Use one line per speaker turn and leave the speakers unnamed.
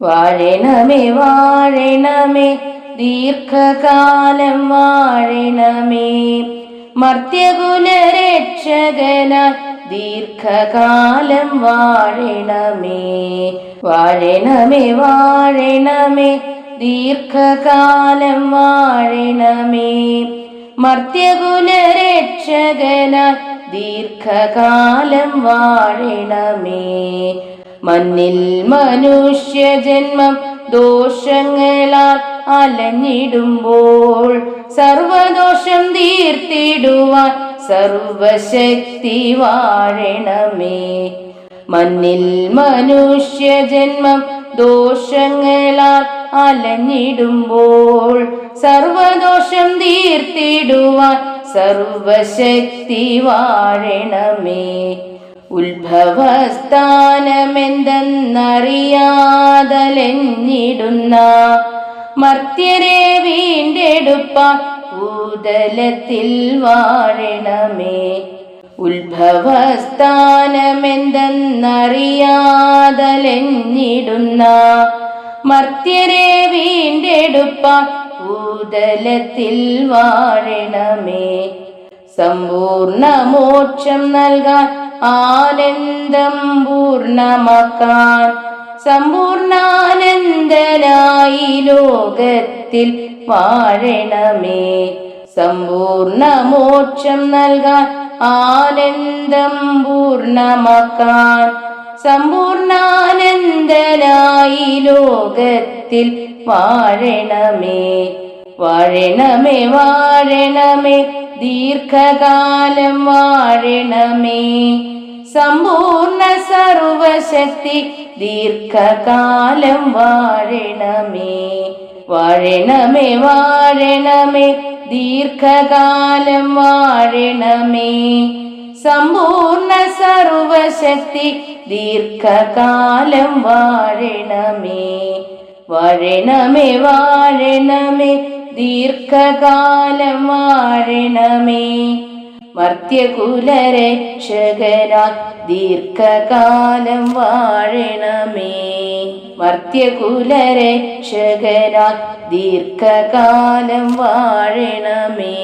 വാഴണമേ വാഴണമേ ദീർഘകാലം വാഴണമേ. മർത്യകുലരക്ഷകനായി ദീർഘകാലം വാഴണമേ. വാഴണമേ വാഴണമേ ദീർഘകാലം വാഴണമേ. മർത്യകുലരക്ഷകനായി ദീർഘകാലം വാഴണമേ. മണ്ണിൽ മനുഷ്യജന്മം ദോഷങ്ങളാൽ അലഞ്ഞിടുമ്പോൾ സർവദോഷം തീർത്തിടുവാൻ സർവശക്തി വാഴണമേ. മണ്ണിൽ മനുഷ്യജന്മം ദോഷങ്ങളാൽ അലഞ്ഞിടുമ്പോൾ സർവദോഷം തീർത്തിടുവാൻ സർവശക്തി വാഴണമേ. ഉത്ഭവസ്ഥാനമെന്തെന്നറിയാതലഞ്ഞിടുന്ന മർത്യരെ വീണ്ടെടുപ്പാൻ ഭൂതലത്തിൽ വാഴണമേ. ഉത്ഭവസ്ഥാനമെന്തെന്നറിയാതലെഞ്ഞിടുന്ന മർത്യരെ വീണ്ടെടുപ്പാൻ ഭൂതലത്തിൽ വാഴണമേ. സമ്പൂർണ മോക്ഷം നൽകാൻ ആനന്ദം പൂർണമാക്കാൻ സമ്പൂർണാനന്ദനായി ലോകത്തിൽ വാഴണമേ. സമ്പൂർണ മോക്ഷം നൽകാൻ ആനന്ദം പൂർണമാക്കാൻ സമ്പൂർണാനന്ദനായി ലോകത്തിൽ വാഴണമേ. വാഴണമേ വാഴണമേ ദീർഘകാലം വാഴണമേ. സമ്പൂർണ സർവശക്തി ദീർഘകാലം വാഴണമേ. വാഴണമേ വാഴണമേ ദീർഘകാലം വാഴണമേ. സമ്പൂർണ സർവശക്തി ദീർഘകാലം വാഴണമേ. വാഴണമേ വാഴണമേ ദീർഘകാലം വാഴണമേ മർത്യകുലരക്ഷകരാ ദീർഘകാലം വാഴണമേ മർത്യകുലരക്ഷകനാ ദീർഘകാലം വാഴണമേ